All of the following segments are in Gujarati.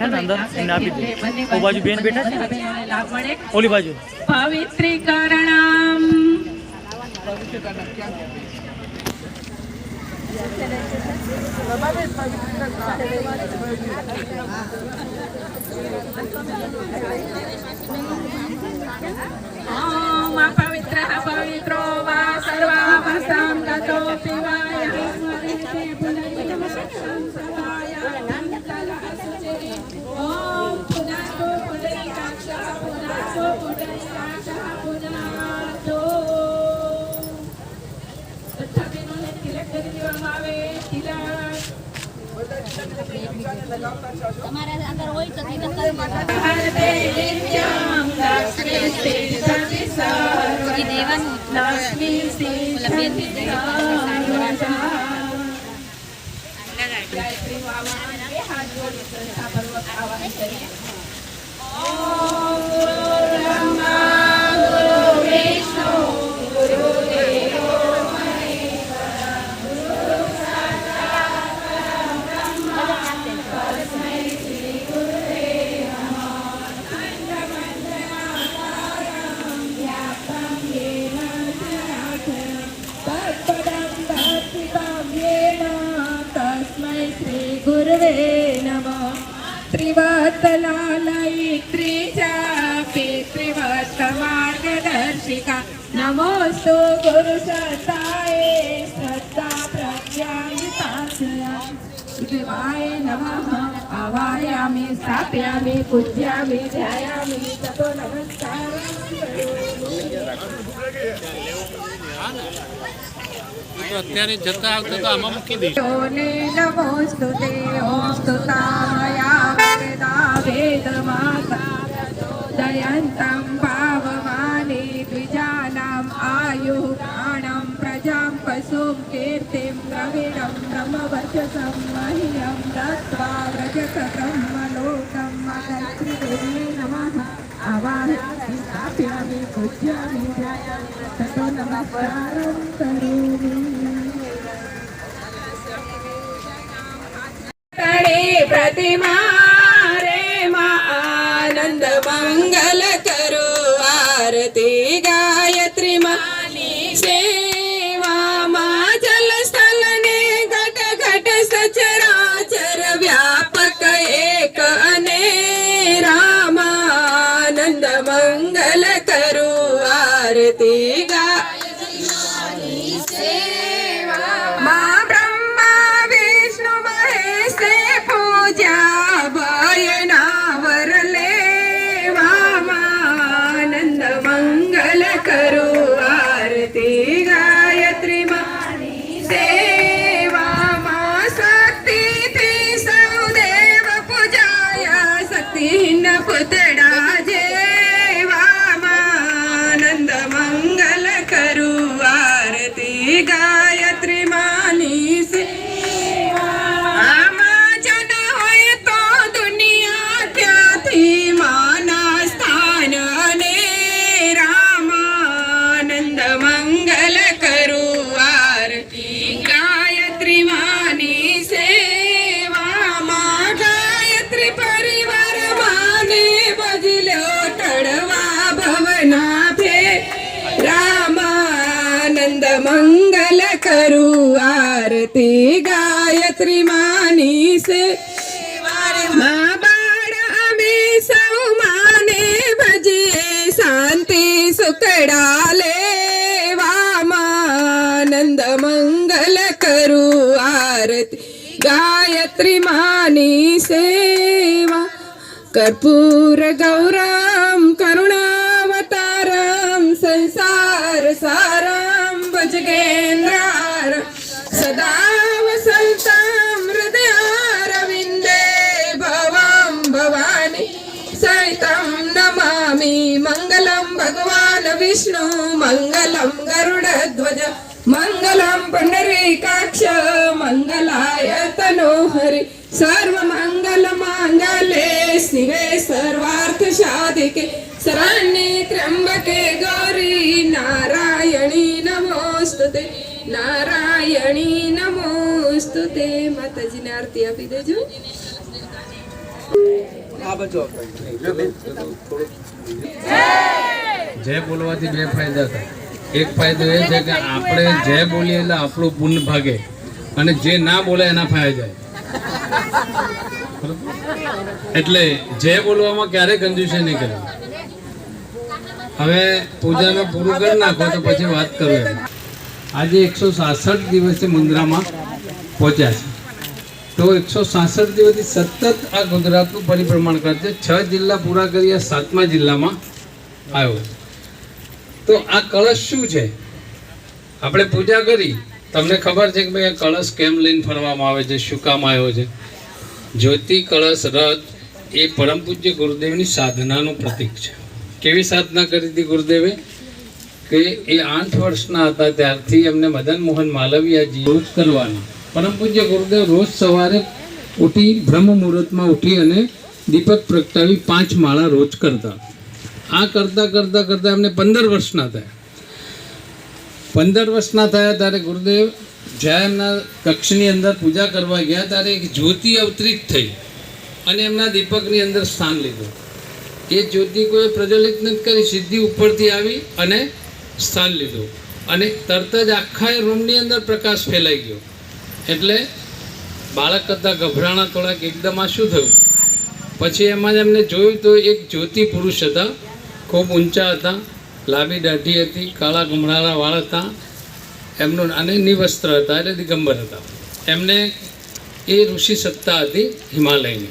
બેઠા ને અંદર એમને આપી દે ઓ બાજુ બેન બેઠા છે? ઓલી બાજુ. પવિત્રીકરણમ. પવિત્ર પવિત્રો વા હાથ જોડી સંસ્થા પર્વત આવવાની કરીએ અત્યારે જતા આવતા તો આમાં મૂકી દઈશું દયંતમ પાવમાને દ્વિજાનામ આયુ પ્રાણમ પ્રજામ પશુમ आवाहयामि स्थापयामि पूज्यामि ध्यायामि ततो नमस्कारं करोमि प्रतिमा रे मा आनन्द मङ्गल करो आरती કરું આરતી આરતી ગાયત્રી માની સે મા બાળ અમે સૌ માને શાંતિ સુકડા લેવામાં મંગલ કરું આરતી. ગાયત્રી માની સેવા કરપૂર ગૌરમ ભગવાન વિષ્ણુ મંગલમ ગરુડધ્વજ મંગલમ પુંડરીકાક્ષ મંગલાય તનોહરિ સર્વ મંગલ માંગલે શિવે સર્વાર્થ સાધિકે શરણ્યે ત્ર્યંબકે ગૌરી નારાયણી નમોસ્તુતે નારાયણી નમોસ્તુતે માતાજીને આરતી આપી દેજો જય બોલવાથી બે ફાયદા થાય. એક ફાયદો એ છે કે આપણે જય બોલીએ એટલે આપણું પુણ્ય ભાગે. અને જે ના બોલે એના ફાયદા એટલે જય બોલવામાં ક્યારેય કંજૂસી નહીં કરે. હવે પૂજાને પૂરું કરી નાખો તો પછી વાત કરો આજે એકસો સાસઠ દિવસે મુન્દ્રામાં પહોંચ્યા છે. તો એકસો સાસઠ દિવસથી સતત આ ગુજરાતનું પરિભ્રમણ કરશે. છ જિલ્લા પૂરા કરી સાતમા જિલ્લામાં આવ્યો છે. તો આ કળશ શું છે? આપણે પૂજા કરી, તમને ખબર છે કે ભાઈ આ કળશ કેમ લઈને ફરવામાં આવે છે? શું કામ આવ્યો છે? જ્યોતિ કળશ રથ એ પરમ પૂજ્ય ગુરુદેવની સાધનાનું પ્રતીક છે. કેવી સાધના કરી હતી ગુરુદેવે? કે એ આઠ વર્ષના હતા ત્યારથી એમને મદન મોહન માલવિયાજી રોજ કરવાના. પરમ પૂજ્ય ગુરુદેવ રોજ સવારે ઉઠી બ્રહ્મ મુહૂર્તમાં ઉઠી અને દીપક પ્રગટાવી પાંચ માળા રોજ કરતા. આ કરતા કરતા કરતા એમને પંદર વર્ષના થયા. પંદર વર્ષના થયા ત્યારે ગુરુદેવ જ્યાં એમના કક્ષની અંદર પૂજા કરવા ગયા ત્યારે એક જ્યોતિ અવતરિત થઈ અને એમના દીપકની અંદર સ્થાન લીધું. એ જ્યોતિ કોઈ પ્રજ્વલિત નથી કરી, સીધી ઉપરથી આવી અને સ્થાન લીધું. અને તરત જ આખા એ રૂમની અંદર પ્રકાશ ફેલાઈ ગયો. એટલે બાળક કરતાં ગભરાણા થોડાક એકદમ આ શું થયું? પછી એમાં જ એમને જોયું તો એક જ્યોતિ પુરુષ હતા. ખૂબ ઊંચા હતા, લાંબી દાઢી હતી, કાળા ગમડાના વાળ હતા. એમનું અને નિવસ્ત્ર હતા એટલે દિગંબર હતા. એમને એ ઋષિ સત્તા હતી હિમાલયની.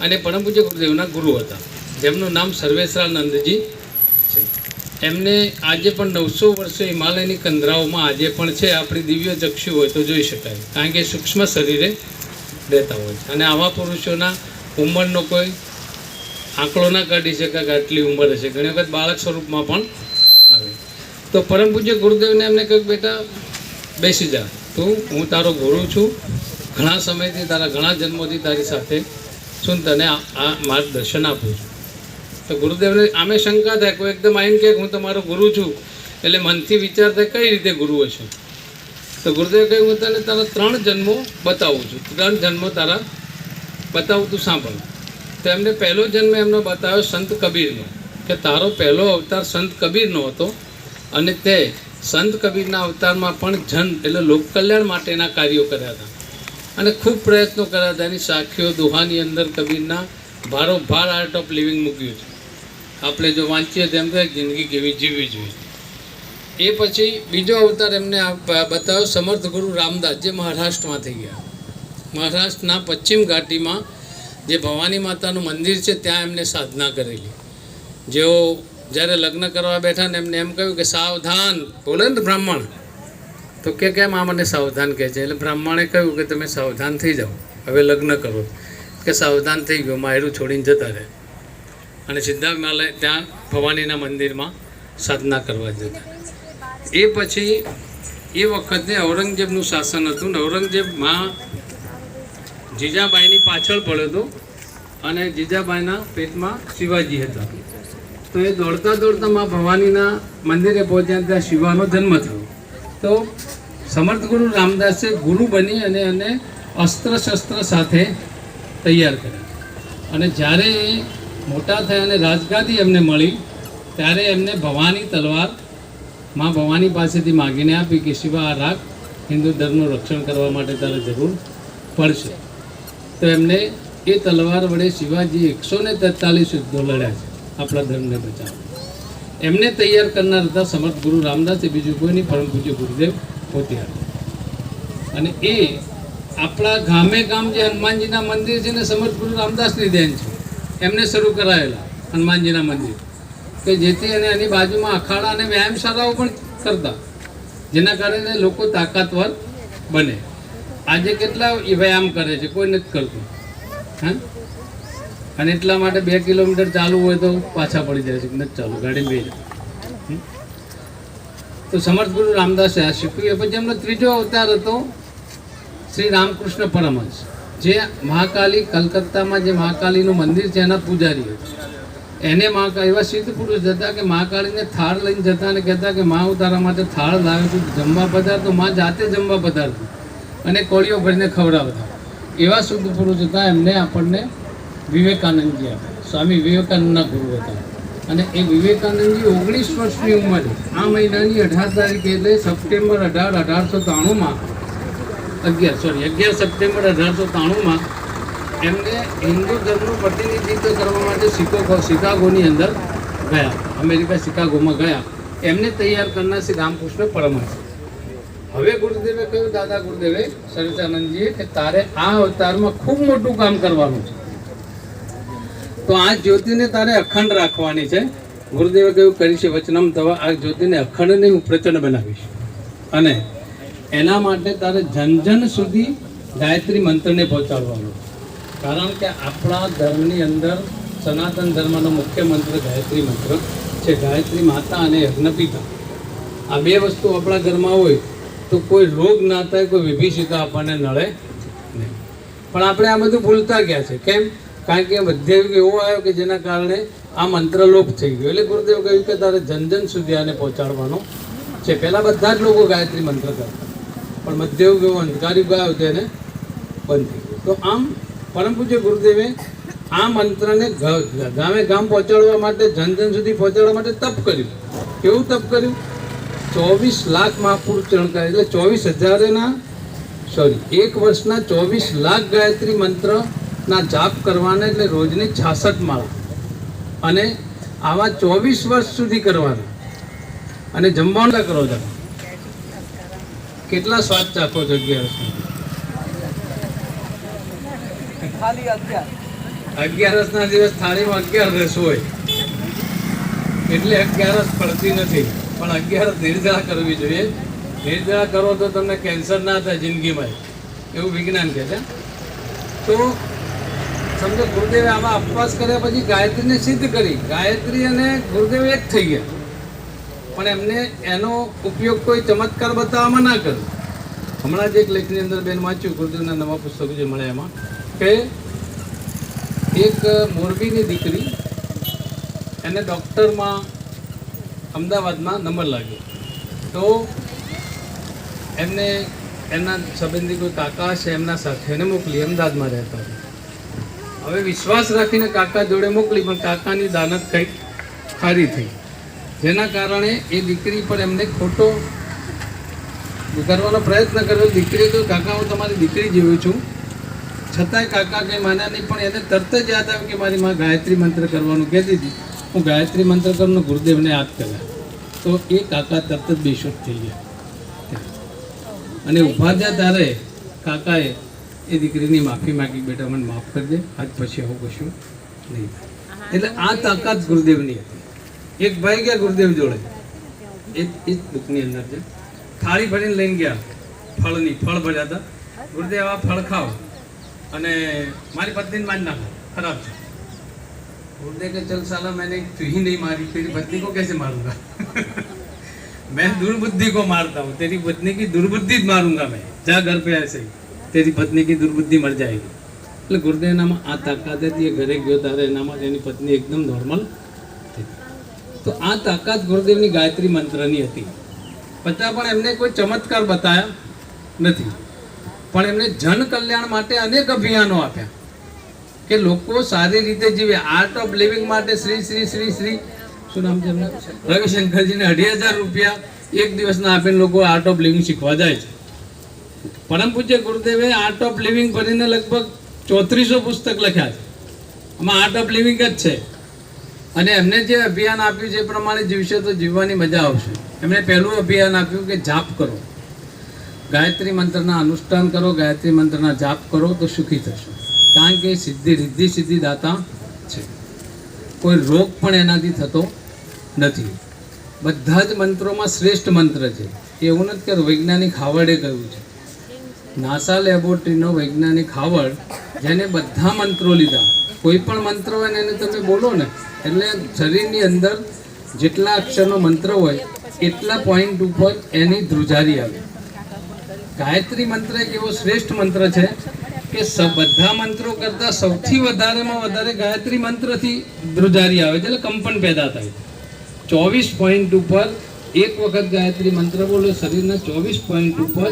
અને પરમ પૂજ્ય ગુરુદેવના ગુરુ હતા. જેમનું નામ સર્વેશ્વરાનંદજી છે. એમને આજે પણ નવસો વર્ષે હિમાલયની કંદરાઓમાં આજે પણ છે. આપણી દિવ્ય ચક્ષુ હોય તો જોઈ શકાય. કારણ કે સૂક્ષ્મ શરીરે રહેતા હોય છે. અને આવા પુરુષોના ઉંમરનો કોઈ આંકડો ના કાઢી શકાય કે આટલી ઉંમર હશે. ઘણી વખત બાળક સ્વરૂપમાં પણ આવે. તો પરમ પૂજ્ય ગુરુદેવને એમને કહ્યું બેટા, બેસી જા. તું, હું તારો ગુરુ છું. ઘણા સમયથી તારા, ઘણા જન્મોથી તારી સાથે છું તને આ- માર્ગદર્શન આપું છું. તો ગુરુદેવને આમે શંકા થાય. કોઈ એકદમ આવીને કે હું તમારો ગુરુ છું. એટલે મનથી વિચાર થાય કઈ રીતે ગુરુ હશે. તો ગુરુદેવ કહ્યું, હું તને તારા ત્રણ જન્મો બતાવું છું. ત્રણ જન્મો તારા બતાવું તું સાંભળ. તો એમને પહેલો જન્મ એમનો બતાવ્યો સંત કબીરનો, કે તારો પહેલો અવતાર સંત કબીરનો હતો અને તે સંત કબીરના અવતારમાં પણ જન એટલે લોક કલ્યાણ માટેના કાર્યો કર્યા હતા. અને ખૂબ પ્રયત્નો કર્યા હતા. એની સાખીઓ દુહાની અંદર કબીરના ભારો ભાર આર્ટ ઓફ લિવિંગ મૂક્યું છે. આપણે જો વાંચીએ તેમ તો જિંદગી કેવી જીવવી જોઈએ. એ પછી બીજો અવતાર એમને બતાવ્યો સમર્થ ગુરુ રામદાસ, જે મહારાષ્ટ્રમાં થઈ ગયા. મહારાષ્ટ્રના પશ્ચિમ ઘાટીમાં જે ભવાની માતાનું મંદિર છે, ત્યાં એમને સાધના કરેલી. જેઓ જ્યારે લગ્ન કરવા બેઠા ને એમને એમ કહ્યું કે, સાવધાન. બોલે ને બ્રાહ્મણ. તો કે, કેમ આ મને સાવધાન કહે છે? એટલે બ્રાહ્મણે કહ્યું કે, તમે સાવધાન થઈ જાઓ. હવે લગ્ન કરો. કે, સાવધાન થઈ ગયો, માયરું છોડીને જતા રહે. અને સીધા માલે ત્યાં ભવાનીના મંદિરમાં સાધના કરવા જતા. એ પછી એ વખતે ઔરંગઝેબનું શાસન હતું ને ઔરંગઝેબમાં જીજાબાઈની પાછળ પડ્યો હતો અને જીજાબાઈના પેટમાં શિવાજી હતા. તો એ દોડતા દોડતા મા ભવાનીના મંદિરે પહોંચ્યા ત્યાં શિવાનો જન્મ થયો. તો સમર્થ ગુરુ રામદાસે ગુરુ બની અને એને અસ્ત્ર શસ્ત્ર સાથે તૈયાર કર્યા. અને જ્યારે એ મોટા થયા અને રાજગાદી એમને મળી, ત્યારે એમને ભવાની તલવારમાં ભવાની પાસેથી માગીને આપી કે, શિવા, આ રાખ, હિન્દુ ધર્મનું રક્ષણ કરવા માટે તારે જરૂર પડશે. તો એમને એ તલવાર વડે શિવાજી એકસો ને તેતાલીસ યુદ્ધો લડ્યા છે, આપણા ધર્મને બચાવવા. એમને તૈયાર કરનાર હતા સમર્થ ગુરુ રામદાસ, એ બીજું કોઈ નહીં, પરમ પૂજ્ય ગુરુદેવ પોતે અને એ આપણા ગામે ગામ જે હનુમાનજીના મંદિર છે ને, સમર્થ ગુરુ રામદાસની દેન છે, એમને શરૂ કરાયેલા હનુમાનજીના મંદિર. કે જેથી અને એની બાજુમાં અખાડા અને વ્યાયામશાળાઓ પણ કરતા, જેના કારણે લોકો તાકાતવર બને. આજે કેટલા વ્યાયામ કરે છે? કોઈ નથી કરતું. હા? અને એટલા માટે બે કિલોમીટર ચાલુ હોય તો પાછા પડી જાય છે નથી ચાલુ, ગાડી બે તો સમર્થ ગુરુ રામદાસે આ શીખ્યું પછી એમનો ત્રીજો અવતાર હતો શ્રી રામકૃષ્ણ પરમહંસ. જે મહાકાલી કલકત્તામાં જે મહાકાલીનું મંદિર છે, એના પૂજારી એને મહાકાલ એવા સિદ્ધ પુરુષ હતા કે મહાકાળીને થાળ લઈને જતા અને કહેતા કે મા હું તારા માટે થાળ લાવ્યો છું, જમવા પધારતો, માં જાતે જમવા પધારતું. અને કોળીઓ ભરીને ખવડાવતા. એવા શુદ્ધ પુરુષ હતા, એમને આપણને વિવેકાનંદજી આપ્યા. સ્વામી વિવેકાનંદના ગુરુ હતા. અને એ વિવેકાનંદજી ઓગણીસ વર્ષની ઉંમરે, આ મહિનાની અઢાર તારીખે, એટલે સપ્ટેમ્બર અઢાર, અઢારસો ત્રાણુંમાં, અગિયાર સોરી અગિયાર સપ્ટેમ્બર અઢારસો ત્રાણુંમાં એમને હિન્દુ ધર્મનું પ્રતિનિધિત્વ કરવા માટે શિકાગો, શિકાગોની અંદર ગયા. અમેરિકા શિકાગોમાં ગયા. એમને તૈયાર કરનાર શ્રી રામકૃષ્ણ પરમહંસ. હવે ગુરુદેવે કહ્યું, દાદા ગુરુદેવે સરિતાનંદજીએ કે તારે આ અવતારમાં ખૂબ મોટું કામ કરવાનું છે. તો આ જ્યોતિને તારે અખંડ રાખવાની છે. ગુરુદેવે કહ્યું કરીશ વચનમ થવા આ જ્યોતિને અખંડને હું પ્રચંડ બનાવીશ. અને એના માટે તારે જન જન સુધી ગાયત્રી મંત્રને પહોંચાડવાનું. કારણ કે આપણા ધર્મની અંદર સનાતન ધર્મનો મુખ્ય મંત્ર ગાયત્રી મંત્ર છે. ગાયત્રી માતા અને યજ્ઞપિતા. આ બે વસ્તુ આપણા ઘરમાં હોય તો કોઈ રોગ ના થાય, કોઈ વિભીષિકા આપણને નડે નહીં. પણ આપણે આ બધું ભૂલતા ગયા છે. કેમ? કારણ કે મધ્યયુગ એવો આવ્યો કે જેના કારણે આ મંત્ર લોપ થઈ ગયો. એટલે ગુરુદેવ કહ્યું કે તારે જન જન સુધી આને પહોંચાડવાનો છે. પહેલાં બધા જ લોકો ગાયત્રી મંત્ર કરતા. પણ મધ્યયુગ એવો અંધકારી ગયો તેને બંધ થઈ ગયો. તો આમ, પરમ પૂજ્ય ગુરુદેવે આ મંત્રને ગામે ગામ પહોંચાડવા માટે, જન જન સુધી પહોંચાડવા માટે તપ કર્યું. કેવું તપ કર્યું? ચોવીસ લાખ મહાપુરુષ ચણકાર એટલે ચોવીસ હજારના સોરી એક વર્ષના ચોવીસ લાખ ગાયત્રી મંત્રના જાપ કરવાના એટલે રોજની છાસઠ માળા. અને આવા ચોવીસ વર્ષ સુધી કરવાના. અને જમવાના કરો તમે કેટલા સ્વાદ ચાખો છો અગિયારસ અગિયારસ ના દિવસ થાળીમાં અગિયાર રસ હોય. એટલે અગિયારસ ફળતી નથી. પણ અગિયાર નિર્જળા કરવી જોઈએ. નિર્જળા કરો તો તમને કેન્સર ના થાય જિંદગીમાં. એવું વિજ્ઞાન કહે છે. તો સમજો, ગુરુદેવે આમાં અપવાસ કર્યા પછી ગાયત્રીને સિદ્ધ કરી. ગાયત્રી અને ગુરુદેવ એક થઈ ગયા. પણ એમને એનો ઉપયોગ કોઈ ચમત્કાર બતાવવામાં ના કર્યો. હમણાં જ એક લેખની અંદર બેન વાંચ્યું, ગુરુદેવના નવા પુસ્તકો જે મળે એમાં, કે એક મોરબીની દીકરી, એને ડૉક્ટરમાં અમદાવાદમાં નંબર લાગ્યો. તો એમને એમના સંબંધી કોઈ કાકા છે એમના સાથે એને મોકલી, અમદાવાદમાં રહેતા હતા. હવે વિશ્વાસ રાખીને કાકા જોડે મોકલી, પણ કાકાની દાનત કંઈક ખારી થઈ. જેના કારણે એ દીકરી પર એમને ખોટો કરવાનો પ્રયત્ન કર્યો. દીકરી તો કાકા, હું તમારી દીકરી જેવું છું. છતાંય કાકા કંઈ માન્યા નહીં, પણ એને તરત જ યાદ આવ્યું કે મારી માં ગાયત્રી મંત્ર કરવાનું કહેતી હતી. હું ગાયત્રી મંત્ર કરવાનો ગુરુદેવને યાદ કર્યા. તો એ કાકા તરત જ બેશુદ્ધ થઈ ગયા. અને ઊભા થયા ત્યારે કાકાએ એ દીકરીની માફી માગી, બેટા, મને માફ કરી દે. આજ પછી આવું કશું નહીં એટલે આ તાકાત ગુરુદેવની હતી. એક ભાઈ ગયા ગુરુદેવ જોડે. એ એ જ બુકની અંદર છે. થાળી ભરીને લઈને ગયા. ફળની, ફળ ભર્યા હતા. ગુરુદેવ, આ ફળ ખાઓ. અને મારી પત્નીને મારી નાખો. ખરાબ છે. गुरुदेव के चल साला मैंने तू ही नहीं मारी तेरी पत्नी को कैसे मारूंगा मैं दुर्बुद्धि को मारता हूँ तेरी पत्नी की दुर्बुद्धि જ मारूंगा मैं जा घर पे ऐसे ही तेरी पत्नी की दुर्बुद्धि मर जाएगी એટલે ગુરુદેવનામાં આ તાકાત હતી એ ઘરે ગયો ત્યારે એનામાં એની પત્ની એકદમ નોર્મલ તો આ તાકાત ગુરુદેવની ગાયત્રી મંત્રની હતી છતાં પણ એમને કોઈ ચમત્કાર બતાયા નથી પણ એમને જન કલ્યાણ માટે અનેક અભિયાનો આપ્યા કે લોકો સારી રીતે જીવે. આર્ટ ઓફ લિવિંગ માટે શ્રી શ્રી શ્રી શ્રી. શું નામ છે? રવિશંકરજીને અઢી હજાર રૂપિયા એક દિવસના આપીને લોકો આર્ટ ઓફ લિવિંગ શીખવા જાય છે. પરમ પૂજ્ય ગુરુદેવે આર્ટ ઓફ લિવિંગ ભરીને લગભગ ચોત્રીસો પુસ્તક લખ્યા છે. આમાં આર્ટ ઓફ લિવિંગ જ છે. અને એમને જે અભિયાન આપ્યું છે એ પ્રમાણે જીવશે તો જીવવાની મજા આવશે. એમણે પહેલું અભિયાન આપ્યું કે જાપ કરો. ગાયત્રી મંત્રના અનુષ્ઠાન કરો, ગાયત્રી મંત્રના જાપ કરો તો સુખી થશો. કારણ કે સિદ્ધિ, રિદ્ધિ સિદ્ધિદાતા છે. કોઈ રોગ પણ એનાથી થતો નથી. બધા જ મંત્રોમાં શ્રેષ્ઠ મંત્ર છે. એવું નથી કે વૈજ્ઞાનિક હાવર્ડે કહ્યું છે. નાસા લેબોરેટરીનો વૈજ્ઞાનિક હાવર્ડ જેને બધા મંત્રો લીધા. કોઈ પણ મંત્ર હોય ને એને તમે બોલો ને, એટલે શરીરની અંદર જેટલા અક્ષરનો મંત્ર હોય, એટલા પોઈન્ટ ઉપર એની ધ્રુજારી આવે. ગાયત્રી મંત્ર એક એવો શ્રેષ્ઠ મંત્ર છે. કે બધા મંત્રો કરતાં સૌથી વધારેમાં વધારે ગાયત્રી મંત્રથી ધ્રુજારી આવે છે, એટલે કંપન પેદા થાય ચોવીસ પોઈન્ટ ઉપર એક વખત ગાયત્રી મંત્ર બોલો, શરીરના ચોવીસ પોઈન્ટ ઉપર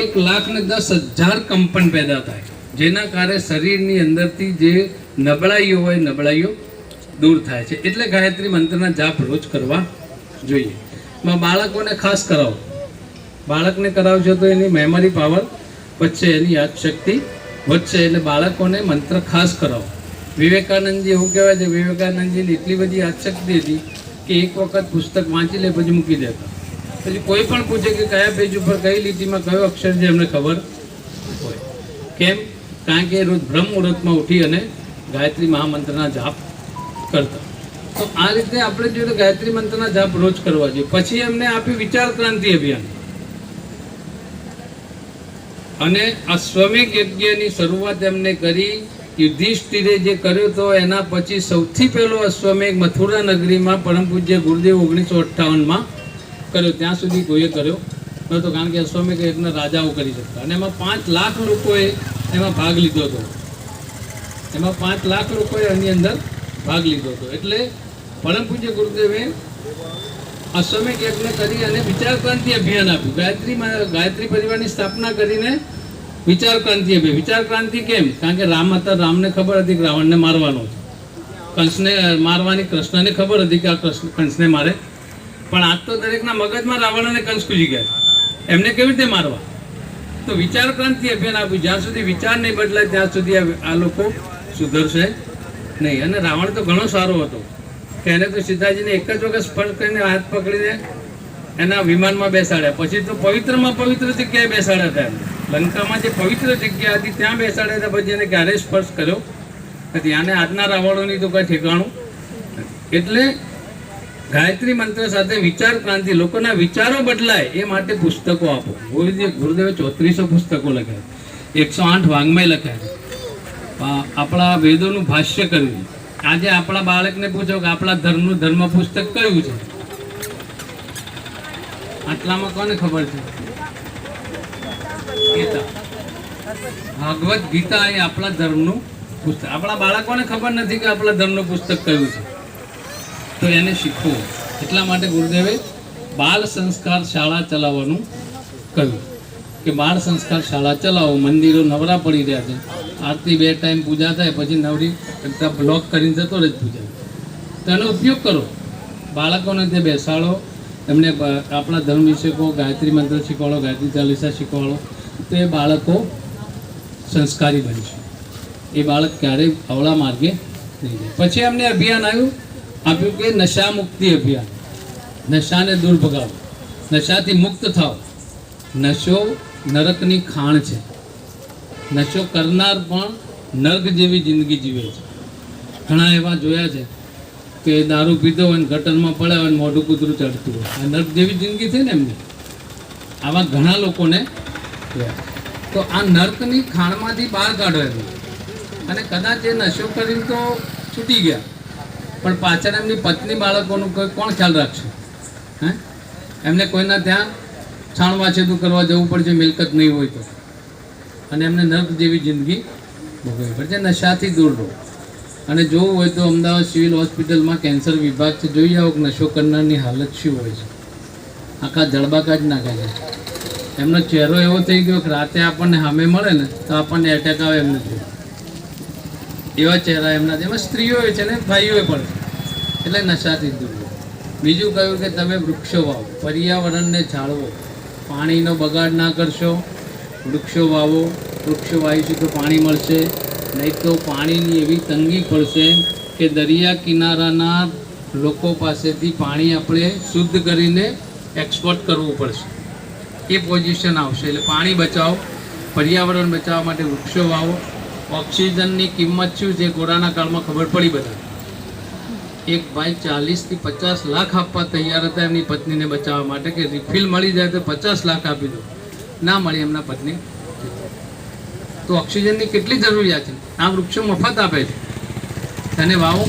એક લાખ ને દસ હજાર કંપન પેદા થાય. જેના કારણે શરીરની અંદરથી જે નબળાઈઓ હોય, નબળાઈઓ દૂર થાય છે. એટલે ગાયત્રી મંત્રના જાપ રોજ કરવા જોઈએ. બાળકોને ખાસ કરાવો. બાળકને કરાવશો તો એની મેમરી પાવર વધશે એની યાદશક્તિ વધશે એટલે બાળકોને મંત્ર ખાસ કરાવો. વિવેકાનંદજી, એવું કહેવાય છે, વિવેકાનંદજીની એટલી બધી યાદશક્તિ હતી કે એક વખત પુસ્તક વાંચી લે, પછી મૂકી દેતા. પછી કોઈ પણ પૂછે કે કયા પેજ ઉપર કઈ લીટીમાં કયો અક્ષર છે, એમને ખબર હોય. કેમ? કારણ કે રોજ બ્રહ્મ મુહૂર્તમાં ઉઠી અને ગાયત્રી મહામંત્રના જાપ કરતા. તો આ રીતે આપણે જોઈએ ગાયત્રી મંત્રના જાપ રોજ કરવા જોઈએ. પછી એમને આપ્યું વિચાર ક્રાંતિ અભિયાન. અને અશ્વમેઘ યજ્ઞની શરૂઆત એમને કરી. યુધિષ્ઠિરે જે કર્યો તો એના પછી સૌથી પહેલો અશ્વમેઘ મથુરા નગરીમાં પરમ પૂજ્ય ગુરુદેવ ઓગણીસો અઠ્ઠાવનમાં કર્યો. ત્યાં સુધી કોઈએ કર્યો નહોતો, કારણ કે અશ્વમેઘ યજ્ઞ રાજાઓ કરી શકતા. અને એમાં પાંચ લાખ લોકોએ એમાં ભાગ લીધો હતો. એમાં પાંચ લાખ લોકોએ એની અંદર ભાગ લીધો હતો. એટલે પરમ પૂજ્ય ગુરુદેવે અશ્વમેઘ યજ્ઞ કરી અને વિચાર ક્રાંતિ અભિયાન આપ્યું. ગાયત્રી ગાયત્રી પરિવારની સ્થાપના કરીને વિચાર ક્રાંતિ અભિયાન. વિચાર ક્રાંતિ કેમ? કારણ કે રામ હતા, રામને ખબર હતી કે રાવણને મારવાનો છે. કંસને, મારવાની કૃષ્ણને ખબર હતી કે આ કૃષ્ણ, કંસને મારે. પણ આજ તો દરેકના મગજમાં રાવણ અને કંસ કૂજી ગયા એમને કેવી રીતે મારવા? તો વિચાર ક્રાંતિ અભિયાન આપ્યું. જ્યાં સુધી વિચાર નહીં બદલાય, ત્યાં સુધી આ લોકો સુધરશે નહીં. અને રાવણ તો ઘણો સારો હતો. કે એને તો સીતાજીને એક જ વખત સ્પર્શ કરીને હાથ પકડીને એના વિમાનમાં બેસાડ્યા. પછી તો પવિત્રમાં પવિત્ર જગ્યાએ બેસાડ્યા હતા. લંકામાં જે પવિત્ર જગ્યા હતી, ત્યાં બેસાડ્યા હતા. પછી એને ક્યારેય સ્પર્શ કર્યો નથી. આને આજના રાવણોની તો કાંઈ ઠેકાણું એટલે ગાયત્રી મંત્ર સાથે વિચાર ક્રાંતિ, લોકોના વિચારો બદલાય એ માટે પુસ્તકો આપો. ગુરુદેવ ગુરુદેવે ચોત્રીસો પુસ્તકો લખ્યા એકસો આઠ વાંગ્મય લખ્યા આપણા વેદોનું ભાષ્ય કર્યું. આજે આપણા બાળકને પૂછો કે આપણા ધર્મનું ધર્મ પુસ્તક કયું છે? આટલામાં કોને ખબર છે? ભાગવત ગીતા એ આપણા ધર્મનું પુસ્તક. આપણા બાળકોને ખબર નથી કે આપણા ધર્મનું પુસ્તક કયું છે. તો એને શીખવું. એટલા માટે ગુરુદેવે બાળ સંસ્કાર શાળા ચલાવવાનું કહ્યું કે બાળ સંસ્કાર શાળા ચલાવો. મંદિરો નવરા પડી રહ્યા છે. આરતી બે ટાઈમ પૂજા થાય, પછી નવરી કરતાં બ્લોક કરીને જતો રહે પૂજા. તો એનો ઉપયોગ કરો. બાળકોને તે બેસાડો. એમને આપણા ધર્મ કહો, ગાયત્રી મંત્ર શીખવાડો, ગાયત્રી ચાલીસા શીખવાડો, તો એ બાળકો સંસ્કારી બનશે એ બાળક ક્યારેય અવળા માર્ગે નહીં જાય. પછી એમને અભિયાન આવ્યું. આપ્યું કે નશા મુક્તિ અભિયાન. નશાને દૂર ભગાવો. નશાથી મુક્ત થાઓ. નશો નરકની ખાણ છે. નશો કરનાર પણ નર્ક જેવી જિંદગી જીવે છે. ઘણા એવા જોયા છે કે દારૂ પીધો હોય ને ગટરમાં પડ્યા હોય મોઢું કૂતરું ચડતું હોય. આ નર્ક જેવી જિંદગી થઈ ને એમની? આવા ઘણા લોકોને તો આ નર્કની ખાણમાંથી બહાર કાઢો એમને. અને કદાચ એ નશો કરીને તો છૂટી ગયા. પણ પાછળ એમની પત્ની બાળકોનું કોઈ કોણ ખ્યાલ રાખશે? હે? એમને કોઈના ત્યાં છાણવા છેદું કરવા જવું પડશે, મિલકત નહીં હોય તો. અને એમને નર્ક જેવી જિંદગી ભોગવવી પડશે નશાથી દૂર રહો. અને જોવું હોય તો અમદાવાદ સિવિલ હોસ્પિટલમાં કેન્સર વિભાગ છે. જોઈ આવો કે નશો કરનારની હાલત શું હોય છે. આખા જળબાકા જ નાખે છે. એમનો ચહેરો એવો થઈ ગયો કે રાતે આપણને સામે મળે ને તો આપણને એટેક આવે એમ નથી એવા ચહેરા એમના. એમાં સ્ત્રીઓ છે ને ભાઈઓએ પણ. એટલે નશાથી દૂર રહો. બીજું કહ્યું કે તમે વૃક્ષો વાવો. પર્યાવરણને જાળવો. પાણીનો બગાડ ના કરશો. વૃક્ષો વાવો, વૃક્ષો વાવીશું તો પાણી મળશે. નહીં તો પાણીની એવી તંગી પડશે કે દરિયા કિનારાના લોકો પાસેથી પાણી આપણે શુદ્ધ કરીને એક્સપોર્ટ કરવું પડશે. એ પોઝિશન આવશે. એટલે પાણી બચાવો, પર્યાવરણ બચાવવા માટે વૃક્ષો વાવો. ઓક્સિજનની કિંમત શું છે કોરોના કાળમાં ખબર પડી બધા એક ભાઈ ચાલીસથી પચાસ લાખ આપવા તૈયાર હતા એમની પત્નીને બચાવવા માટે કે રિફિલ મળી જાય તો પચાસ લાખ આપી દો. ના મળી એમના પત્ની. તો ઓક્સિજનની કેટલી જરૂરિયાત છે? આ વૃક્ષો મફત આપે છે. તને વાવો,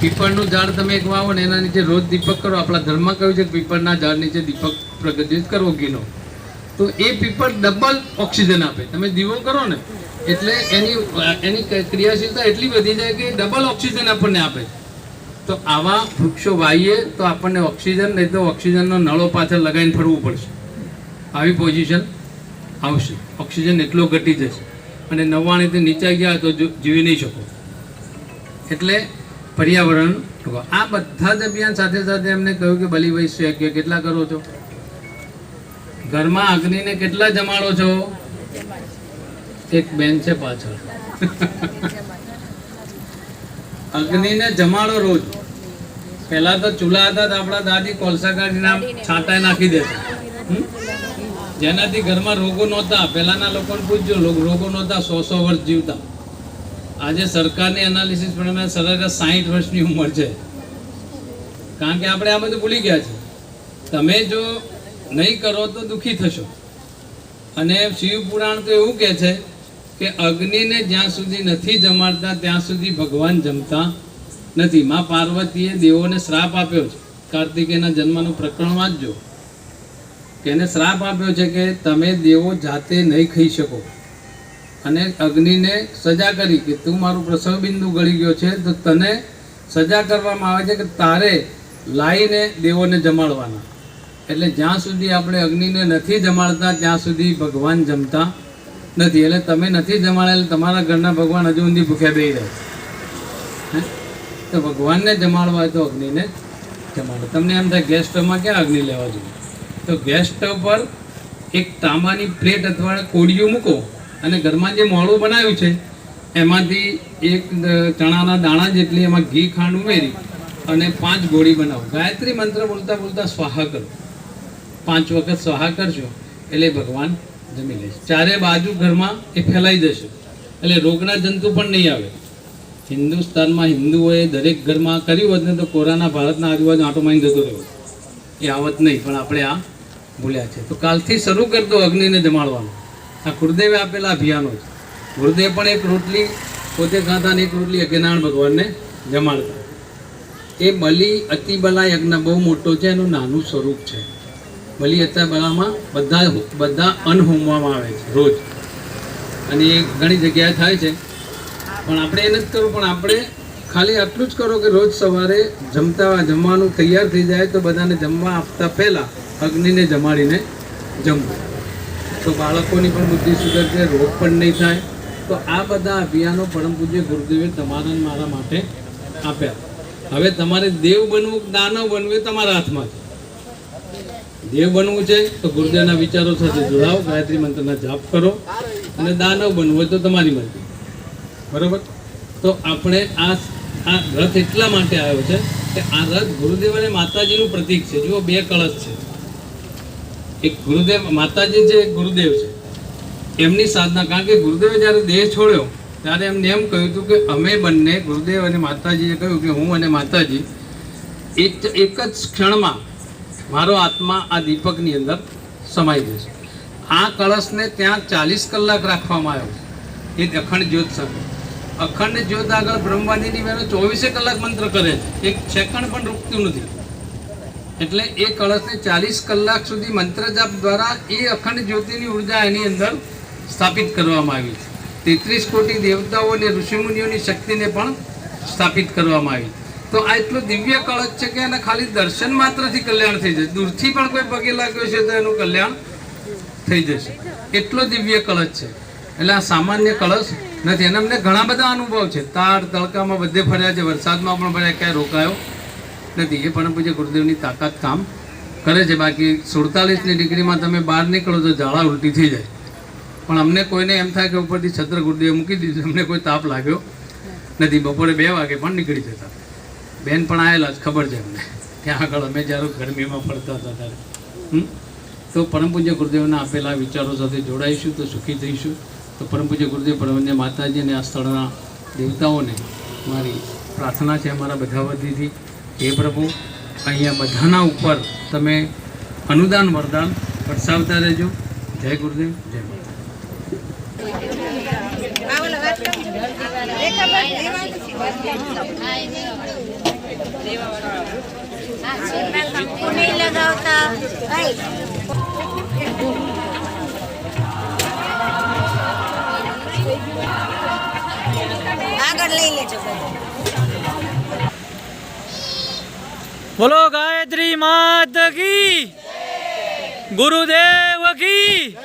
પીપળનું ઝાડ તમે એક વાવો ને એના નીચે રોજ દીપક કરો. આપણા ધર્મમાં કહ્યું છે કે પીપળના ઝાડ નીચે દીપક પ્રગતિત કરવો ઘીનો. તો એ પીપળ ડબલ ઓક્સિજન આપે. તમે દીવો કરો ને, એટલે એની એની ક્રિયાશીલતા એટલી વધી જાય કે ડબલ ઓક્સિજન આપણને આપે. તો આવા વૃક્ષો વાવીએ તો આપણને ઓક્સિજન, નહીં તો ઓક્સિજનનો નળો પાછળ લગાવીને ફરવું પડશે. આવી પોઝિશન આવશે. ઓક્સિજન એટલો ઘટી જશે. અને નવ્વાણીથી નીચે ગયા તો જીવી નહીં શકો. એટલે પર્યાવરણ આ બધા જ અભિયાન સાથે સાથે એમને કહ્યું કે બલિભાઈ શેક્ય કેટલા કરો છો? ઘરમાં અગ્નિને કેટલા જમાડો છો? એક બેન છે પાછળ. અગ્નિને જમાડો રોજ. પહેલા તો ચૂલા હતા આપણા દાદી કોલસા કાઢીને છાંટા નાખી દેતા? જેનાથી ઘરમાં રોગો નહોતા. પહેલાના લોકોને પૂછજો, રોગો નહોતા, સો સો વર્ષ જીવતા. આજે સરકારની એનાલિસિસ પ્રમાણે સરેરાશ સાહીઠ વર્ષની ઉંમર છે. કારણ કે આપણે આ બધું ભૂલી ગયા છે તમે જો નહીં કરો તો દુઃખી થશો. અને શિવ પુરાણ તો એવું કહે છે કે અગ્નિને જ્યાં સુધી નથી જમાડતા, ત્યાં સુધી ભગવાન જમતા નથી. મા પાર્વતીએ દેવોને શ્રાપ આપ્યો છે. કાર્તિકેયના જન્મનું પ્રકરણ વાંચજો. એને શ્રાપ આપ્યો છે કે તમે દેવો જાતે નહીં ખાઈ શકો. અને અગ્નિને સજા કરી કે તું મારું પ્રસવ બિંદુ ગળી ગયો છે, તો તને સજા કરવામાં આવે છે કે તારે લાવીને દેવોને જમાડવાના. એટલે જ્યાં સુધી આપણે અગ્નિને નથી જમાડતા, ત્યાં સુધી ભગવાન જમતા નથી. એટલે તમે નથી જમાડેલ, તમારા ઘરના ભગવાન હજુ ઊંધી ભૂખ્યા બેહી રહ્યા? તો ભગવાનને જમાડવા હોય તો અગ્નિને જમાડો. તમને એમ થાય ગેસ્ટોમાં ક્યાં અગ્નિ લેવા જોઈએ? તો ગેસ સ્ટવ પર એક તાંબાની પ્લેટ અથવા કોડીઓ મૂકો અને ઘરમાં જે મોડું બનાવ્યું છે, એમાંથી એક ચણાના દાણા જેટલી એમાં ઘી ખાંડ ઉમેરી અને પાંચ ગોળી બનાવો. ગાયત્રી મંત્ર બોલતા બોલતા સ્વાહા કરો. પાંચ વખત સ્વાહા કરશો એટલે ભગવાન જમી લેશે. ચારે બાજુ ઘરમાં એ ફેલાઈ જશે. એટલે રોગના જંતુ પણ નહીં આવે. હિન્દુસ્તાનમાં હિન્દુઓએ દરેક ઘરમાં કર્યું હોત ને તો કોરોના ભારતના આજુબાજુ આંટો મારી જતો રહ્યો. એ આવત નહીં, પણ આપણે આ ભૂલ્યા છે. તો કાલથી શરૂ કરી દો અગ્નિને જમાડવાનું. આ ગુરુદેવે આપેલા અભિયાનો છે. ગુરુદેવ પણ એક રોટલી, પોતે ખાતા એક રોટલી અગ્નિનારાયણ ભગવાનને જમાડતા. એ બલિ અતિબલા યજ્ઞ બહુ મોટો છે, એનું નાનું સ્વરૂપ છે. બલિ અતિબલામાં બધા બધા અન્ન હોમવામાં આવે છે, રોજ. અને એ ઘણી જગ્યાએ થાય છે. પણ આપણે એ નથી કરવું, પણ આપણે ખાલી આટલું જ કરો કે રોજ સવારે જમતા, જમવાનું તૈયાર થઈ જાય તો બધાને જમવા આપતા પહેલાં અગ્નિને જમાડીને જમવું તો બાળકોની પણ બુદ્ધિ સુધરશે રોગ પણ નહીં થાય. તો આ બધા અભિયાનો પરમ પૂજ્ય ગુરુદેવે તમારા મારા માટે આપ્યા. હવે તમારે દેવ બનવું, દાનવ બનવું એ તમારા હાથમાં છે. દેવ બનવું છે તો ગુરુદેવના વિચારો સાથે જોડાઓ, ગાયત્રી મંત્રના જાપ કરો અને દાનવ બનવું હોય તો તમારી મરજી. બરોબર? તો આપણે આ આ રથ એટલા માટે આવ્યો છે કે આ રથ ગુરુદેવ અને માતાજીનું પ્રતીક છે. જુઓ, બે કળશ છે. એક ગુરુદેવ, માતાજી એક ગુરુદેવ છે, એમની સાધના, કારણ કે ગુરુદેવે જ્યારે દેહ છોડ્યો, ત્યારે એમને એમ કહ્યું હતું કે અમે બંને, ગુરુદેવ અને માતાજીએ કહ્યું કે હું અને માતાજી, એક એક જ ક્ષણમાં મારો આત્મા આ દીપકની અંદર સમાઈ જશે આ કળશને ત્યાં ચાલીસ કલાક રાખવામાં આવ્યો એ અખંડ જ્યોત સામે અખંડ જ્યોત આગળ બ્રહ્માજીની બહેનો ચોવીસે કલાક મંત્ર કરે છે. એક સેકન્ડ પણ રૂકતું નથી. એટલે એ કળશને ચાલીસ કલાક સુધી મંત્રજાપ દ્વારા એ અખંડ જ્યોતિની ઊર્જા એની અંદર સ્થાપિત કરવામાં આવી છે. તેત્રીસ કોટી દેવતાઓ અને ઋષિમુનિઓની શક્તિને પણ સ્થાપિત કરવામાં આવી તો આ એટલો દિવ્ય કળશ છે કે એના ખાલી દર્શન માત્રથી કલ્યાણ થઈ જશે દૂરથી પણ કોઈ પગે લાગ્યો છે તો એનું કલ્યાણ થઈ જશે. એટલો દિવ્ય કળશ છે. એટલે આ સામાન્ય કળશ નથી. અને અમને ઘણા બધા અનુભવ છે. તાર તડકામાં બધે ફર્યા છે. વરસાદમાં પણ ફર્યા, ક્યાંય રોકાયો. નથી એ પણ પૂજ્ય ગુરુદેવની તાકાત કામ કરે છે. બાકી સુડતાલીસની ડિગ્રીમાં તમે બહાર નીકળો તો ઝાડા ઉલટી થઈ જાય. પણ અમને કોઈને એમ થાય કે ઉપરથી છત્ર ગુરુદેવ મૂકી દીધું, અમને કોઈ તાપ લાગ્યો નથી. બપોરે બે વાગે પણ નીકળી જતા. બેન પણ આવેલા જ, ખબર છે અમને. ત્યાં આગળ અમે જ્યારે ગરમીમાં ફરતા હતા ત્યારે? તો પરમ પૂજ્ય ગુરુદેવના આપેલા વિચારો સાથે જોડાઈશું, તો સુખી થઈશું. તો પરમ પૂજ્ય ગુરુદેવ પરમને માતાજી અને આ સ્થળના દેવતાઓને મારી પ્રાર્થના છે, અમારા બધા વતીથી હે પ્રભુ, અહીંયા બધાના ઉપર તમે અનુદાન, વરદાન વરસાવતા રહેજો. જય ગુરુદેવ, જય આગળ લઈ લેજો. બોલો ગાયત્રી માત કી. ગુરુદેવ કી.